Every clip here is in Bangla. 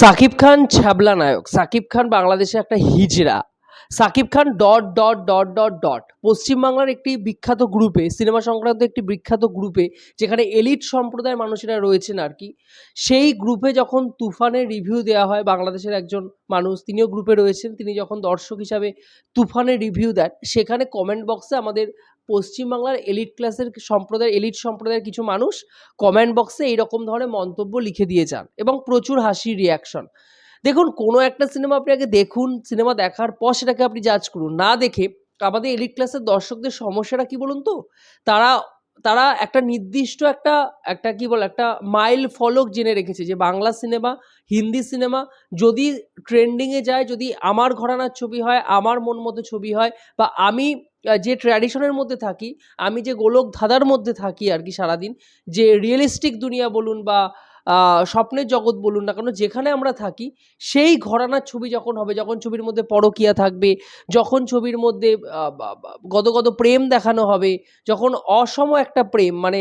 সাকিব খান ছাবলা নায়ক। সাকিব খান বাংলাদেশে একটা হিজড়া। Shakib Khan dot dot dot dot dot পশ্চিমবাংলার একটি বিখ্যাত গ্রুপে সিনেমা সংক্রান্ত একটি বিখ্যাত গ্রুপে যেখানে এলিট সম্প্রদায়ের মানুষেরা রয়েছেন আর কি, সেই গ্রুপে যখন তুফানের রিভিউ দেওয়া হয়, বাংলাদেশের একজন মানুষ, তিনিও গ্রুপে রয়েছেন, তিনি যখন দর্শক হিসাবে তুফানের রিভিউ দেন, সেখানে কমেন্ট বক্সে আমাদের পশ্চিমবাংলার এলিট ক্লাসের সম্প্রদায় এলিট সম্প্রদায়ের কিছু মানুষ কমেন্ট বক্সে এইরকম ধরনের মন্তব্য লিখে দিয়ে যান এবং প্রচুর হাসির রিয়াকশন দেখুন, কোনো একটা সিনেমা আপনি আগে দেখুন সিনেমা দেখার পর সেটাকে আপনি জাজ করুন। না দেখে আমাদের এলিট ক্লাসের দর্শকদের সমস্যাটা কি বলুন তো? তারা তারা একটা নির্দিষ্ট একটা একটা কি বল, একটা মাইল ফলক জেনে রেখেছে যে বাংলা সিনেমা হিন্দি সিনেমা যদি ট্রেন্ডিংয়ে যায়, যদি আমার ঘরানার ছবি হয়, আমার মন মতো ছবি হয়, বা আমি যে ট্র্যাডিশনের মধ্যে থাকি, আমি যে গোলক ধাঁধার মধ্যে থাকি আর কি সারাদিন, যে রিয়েলিস্টিক দুনিয়া বলুন বা স্বপ্নের জগৎ বলুন না কেন, যেখানে আমরা থাকি, সেই ঘরানার ছবি যখন হবে, যখন ছবির মধ্যে পরকিয়া থাকবে, যখন ছবির মধ্যে গদগদ প্রেম দেখানো হবে, যখন অসম একটা প্রেম মানে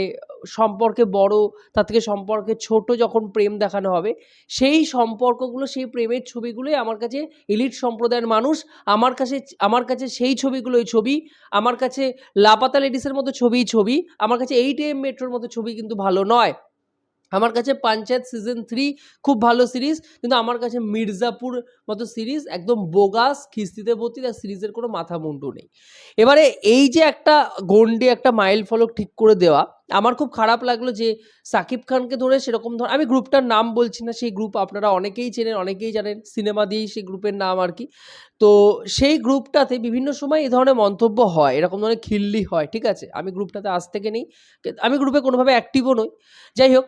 সম্পর্কে বড়, তার থেকে সম্পর্কে ছোট যখন প্রেম দেখানো হবে, সেই সম্পর্কগুলো, সেই প্রেমের ছবিগুলোই আমার কাছে ইলিট সম্প্রদায়ের মানুষ, আমার কাছে আমার কাছে সেই ছবিগুলোই ছবি, আমার কাছে লাপাতা লেডিসের মতো ছবিই ছবি, আমার কাছে এইট এম মেট্রোর মতো ছবি কিন্তু ভালো নয়। আমার কাছে পঞ্চায়েত সিজন থ্রি খুব ভালো সিরিজ কিন্তু আমার কাছে মির্জাপুর মতো সিরিজ একদম বোগাস খিস্তিতে ভর্তি তার সিরিজের কোনো মাথা মুন্ডু নেই। এবারে এই যে একটা গন্ডি একটা মাইল ফলক ঠিক করে দেওয়া আমার খুব খারাপ লাগল যে সাকিব খানকে ধরে সেরকম ধর আমি গ্রুপটার নাম বলছি না, সেই গ্রুপ আপনারা অনেকেই চেনেন, অনেকেই জানেন, সিনেমা দিয়েই সেই গ্রুপের নাম আর কি। তো সেই গ্রুপটাতে বিভিন্ন সময় এই ধরনের মন্তব্য হয়, এরকম ধরনের খিল্লি হয়, ঠিক আছে? আমি গ্রুপটাতে আজ থেকে নেই আমি গ্রুপে কোনোভাবে অ্যাক্টিভও নই। যাই হোক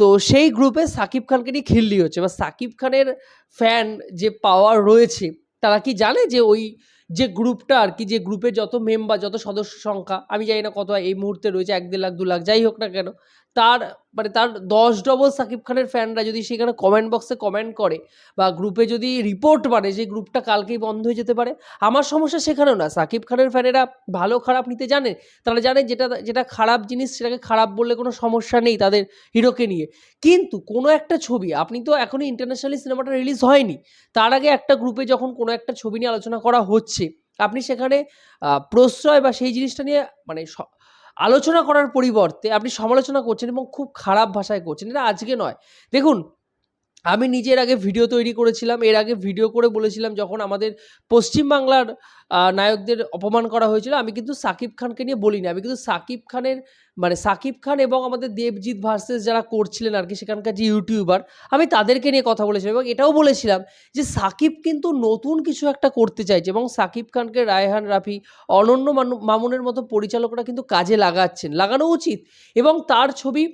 তো সেই গ্রুপে সাকিব খানকে নিয়ে খিল্লি হচ্ছে। বা সাকিব খানের ফ্যান যে পাওয়ার রয়েছে, তারা কি জানে যে ওই যে গ্রুপটা আর কি, যে গ্রুপে যত মেম্বার যত সদস্য সংখ্যা, আমি জানি না কত, এই মুহূর্তে রয়েছে এক দেড় লাখ, দু লাখ, যাই হোক না কেন, তার মানে তার দশ ডবল সাকিব খানের ফ্যানরা যদি সেখানে কমেন্ট বক্সে কমেন্ট করে বা গ্রুপে যদি রিপোর্ট মানে যে গ্রুপটা কালকেই বন্ধ হয়ে যেতে পারে, আমার সমস্যা সেখানেও না। সাকিব খানের ফ্যানেরা ভালো খারাপ নিতে জানে, তারা জানে যেটা যেটা খারাপ জিনিস সেটাকে খারাপ বললে কোনো সমস্যা নেই তাদের হিরোকে নিয়ে। কিন্তু কোনো একটা ছবি, আপনি তো এখনই ইন্টারন্যাশনালি সিনেমাটা রিলিজ হয়নি, তার আগে একটা গ্রুপে যখন কোনো একটা ছবি নিয়ে আলোচনা করা হচ্ছে, আপনি সেখানে প্রশ্রয় বা সেই জিনিসটা নিয়ে মানে আলোচনা করার পরিবর্তে আপনি সমালোচনা করছেন এবং খুব খারাপ ভাষায় করছেন। এটা আজকে নয়। দেখুন আমি নিজের আগে ভিডিও তৈরি করেছিলাম। এর আগে ভিডিও করে বলেছিলাম যখন আমাদের পশ্চিমবাংলার নায়কদের অপমান করা হয়েছিল, আমি কিন্তু সাকিব খানকে নিয়ে বলিনি। আমি কিন্তু সাকিব খানের মানে সাকিব খান এবং আমাদের দেবজিৎ ভার্সেস যারা করছিলেন আর কি, সেখানকার যে ইউটিউবার আমি তাদেরকে নিয়ে কথা বলেছিলাম এবং এটাও বলেছিলাম যে সাকিব কিন্তু নতুন কিছু একটা করতে চাইছে এবং সাকিব খানকে রায়হান রাফি, অনন্য মামুনের মতো পরিচালকরা কিন্তু কাজে লাগাচ্ছেন, লাগানো উচিত এবং তার ছবি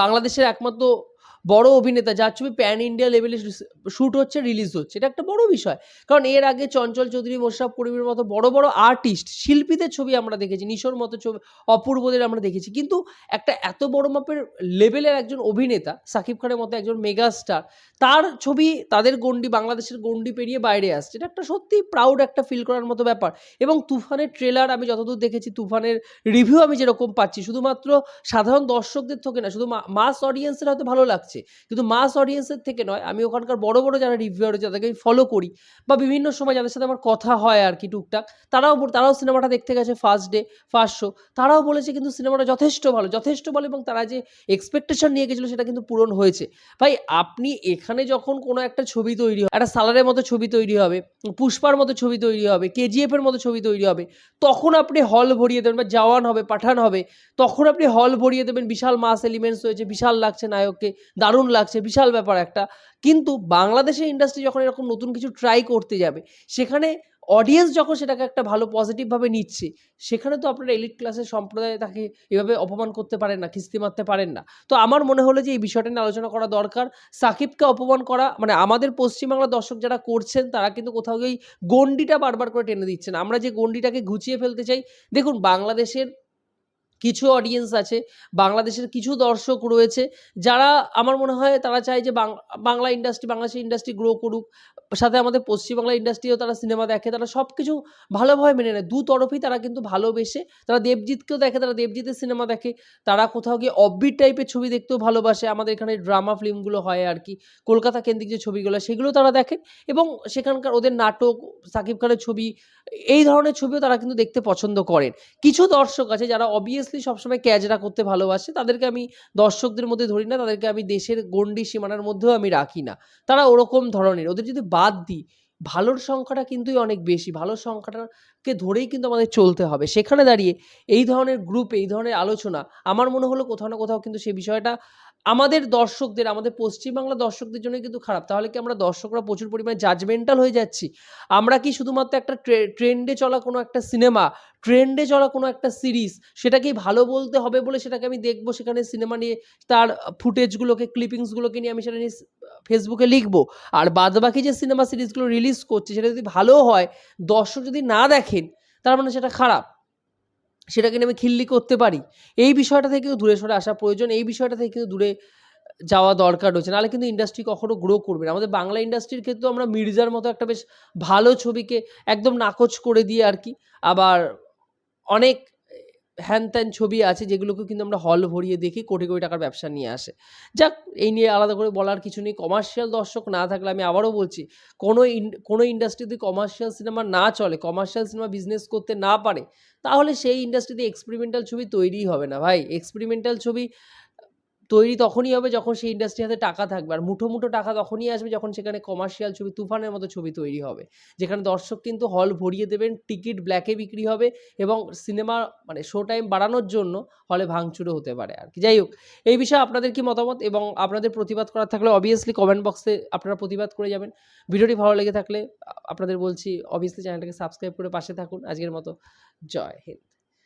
বাংলাদেশের একমাত্র বড় অভিনেতা, যার ছবি প্যান ইন্ডিয়া লেভেলে শ্যুট হচ্ছে রিলিজ হচ্ছে। এটা একটা বড় বিষয়। কারণ এর আগে চঞ্চল চৌধুরী, মোশারফ করিমের মতো বড় বড় আর্টিস্ট শিল্পীদের ছবি আমরা দেখেছি, নিশোর মতো ছবি, অপূর্বদের আমরা দেখেছি। কিন্তু একটা এত বড় মাপের লেভেলের একজন অভিনেতা, সাকিব খানের মতো একজন মেগা স্টার তার ছবি তাদের গন্ডি বাংলাদেশের গন্ডি পেরিয়ে বাইরে আসছে। এটা একটা সত্যি প্রাউড একটা ফিল করার মতো ব্যাপার। এবং তুফানের ট্রেলার আমি যতদূর দেখেছি, তুফানের রিভিউ আমি যেরকম পাচ্ছি, শুধুমাত্র সাধারণ দর্শকদের থেকে না, শুধু মাস অডিয়েন্সের হয়তো ভালো লাগছে। কিন্তু মাস অডিয়েন্সের থেকে নয়, আমি ওখানকার বড় বড় যারা রিভিউয়ার যাদেরকে আমি ফলো করি বা বিভিন্ন সময় যাদের সাথে আমার কথা হয় আর কি টুকটাক, তারাও তারাও সিনেমাটা দেখতে গেছে ফার্স্ট ডে ফার্স্ট শো তারাও বলেছে কিন্তু সিনেমাটা যথেষ্ট ভালো যথেষ্ট ভালো এবং তারা যে এক্সপেকটেশন নিয়ে গেছিল সেটা কিন্তু পূরণ হয়েছে। ভাই, আপনি এখানে যখন কোনো একটা ছবি তৈরি হয়, একটা সালারের মতো ছবি তৈরি হবে, পুষ্পার মতো ছবি তৈরি হবে কেজিএফ এর মতো ছবি তৈরি হবে, তখন আপনি হল ভরিয়ে দেবেন বা জওয়ান হবে, পাঠান হবে, তখন আপনি হল ভরিয়ে দেবেন, বিশাল মাস এলিমেন্টস হয়েছে বিশাল লাগছে নায়ককে দারুণ লাগছে, বিশাল ব্যাপার একটা। কিন্তু বাংলাদেশের ইন্ডাস্ট্রি যখন এরকম নতুন কিছু ট্রাই করতে যাবে, সেখানে অডিয়েন্স যখন সেটাকে একটা ভালো পজিটিভভাবে নিচ্ছে, সেখানে তো আপনারা এলিট ক্লাসের সম্প্রদায় তাকে এভাবে অপমান করতে পারেন না, খিস্তি মারতে পারেন না। তো আমার মনে হলো যে এই বিষয়টা নিয়ে আলোচনা করা দরকার। সাকিবকে অপমান করা মানে আমাদের পশ্চিমবাংলার দর্শক যারা করছেন, তারা কিন্তু কোথাও গিয়ে গন্ডিটা বারবার করে টেনে দিচ্ছেন। আমরা যে গন্ডিটাকে ঘুচিয়ে ফেলতে চাই, দেখুন বাংলাদেশের কিছু অডিয়েন্স আছে, বাংলাদেশের কিছু দর্শক রয়েছে, যারা আমার মনে হয় তারা চায় যে বাংলা ইন্ডাস্ট্রি বাংলাদেশের ইন্ডাস্ট্রি গ্রো করুক, সাথে আমাদের পশ্চিমবাংলা ইন্ডাস্ট্রিও তারা সিনেমা দেখে, তারা সব কিছু ভালোভাবে মেনে নেয়। দু তরফই তারা কিন্তু ভালোবেসে, তারা দেবজিৎকেও দেখে, তারা দেবজিতের সিনেমা দেখে, তারা কোথাও গিয়ে অববিট টাইপের ছবি দেখতেও ভালোবাসে। আমাদের এখানে ড্রামা ফিল্মগুলো হয় আর কি, কলকাতা কেন্দ্রিক যে ছবিগুলো, সেগুলো তারা দেখেন এবং সেখানকার ওদের নাটক, সাকিব খানের ছবি, এই ধরনের ছবিও তারা কিন্তু দেখতে পছন্দ করেন। কিছু দর্শক আছে যারা অবভিয়াসলি সবসময় ক্যাজরা করতে ভালোবাসে। তাদেরকে আমি দর্শকদের মধ্যে ধরি না, তাদেরকে আমি দেশের গণ্ডি সীমানার মধ্যেও আমি রাখি না। তারা ওরকম ধরনের, ওদের যদি বাদ দিই ভালোর সংখ্যাটা কিন্তু অনেক বেশি। ভালোর সংখ্যাটাকে ধরেই কিন্তু আমাদের চলতে হবে। সেখানে দাঁড়িয়ে এই ধরনের গ্রুপে এই ধরনের আলোচনা, আমার মনে হলো কোথাও না কোথাও কিন্তু সেই বিষয়টা আমাদের দর্শকদের, আমাদের পশ্চিমবাংলা দর্শকদের জন্য কিন্তু খারাপ। তাহলে কি আমরা দর্শকরা প্রচুর পরিমাণে জাজমেন্টাল হয়ে যাচ্ছি? আমরা কি শুধুমাত্র একটা ট্রেন্ডে চলা কোনো একটা সিনেমা ট্রেন্ডে চলা কোনো একটা সিরিজ সেটাকেই ভালো বলতে হবে বলে সেটাকে আমি দেখব সেখানে সিনেমা নিয়ে, তার ফুটেজগুলোকে ক্লিপিংসগুলোকে নিয়ে আমি সেটা নিয়ে ফেসবুকে লিখব। আর বাদবাকি যে সিনেমা সিরিজগুলো রিলিজ করছে, সেটা যদি ভালো হয়, দর্শক যদি না দেখেন, তার মানে সেটা খারাপ। সেটাকে নিয়ে আমি খিল্লি করতে পারি। এই বিষয়টা থেকেও দূরে সরে আসা প্রয়োজন। এই বিষয়টা থেকে কিন্তু দূরে যাওয়া দরকার রয়েছে। নাহলে কিন্তু ইন্ডাস্ট্রি কখনো গ্রো করবে না। আমাদের বাংলা ইন্ডাস্ট্রির ক্ষেত্রে আমরা মির্জার মতো একটা বেশ ভালো ছবিকে একদম নাকচ করে দিয়ে আর কি। আবার অনেক হ্যান ত্যান ছবি আছে যেগুলোকে কিন্তু আমরা হল ভরিয়ে দেখি, কোটি কোটি টাকার ব্যবসা নিয়ে আসে। যাক, এই নিয়ে আলাদা করে বলার কিছু নেই। কমার্শিয়াল দর্শক না থাকলে আমি আবারও বলছি, কোনো কোনো ইন্ডাস্ট্রিতে কমার্শিয়াল সিনেমা না চলে কমার্শিয়াল সিনেমা বিজনেস করতে না পারে, তাহলে সেই ইন্ডাস্ট্রিতে এক্সপেরিমেন্টাল ছবি তৈরিই হবে না ভাই। এক্সপেরিমেন্টাল ছবি তৈরি তখনই হবে যখন সেই ইন্ডাস্ট্রি হাতে টাকা থাকবে। আর মুঠো মুঠো টাকা তখনই আসবে যখন সেখানে কমার্শিয়াল ছবি, তুফানের মতো ছবি তৈরি হবে। যেখানে দর্শক কিন্তু হল ভরিয়ে দেবেন টিকিট ব্ল্যাকে বিক্রি হবে এবং সিনেমা মানে শো টাইম বাড়ানোর জন্য হলে ভাঙচুরও হতে পারে আর কি। যাই হোক, এই বিষয়ে আপনাদের কি মতামত এবং আপনাদের প্রতিবাদ করার থাকলে অবভিয়াসলি কমেন্ট বক্সে আপনারা প্রতিবাদ করে যাবেন। ভিডিওটি ভালো লেগে থাকলে আপনাদের বলছি অবভিয়াসলি চ্যানেলটাকে সাবস্ক্রাইব করে পাশে থাকুন। আজকের মতো, জয় হিন্দ।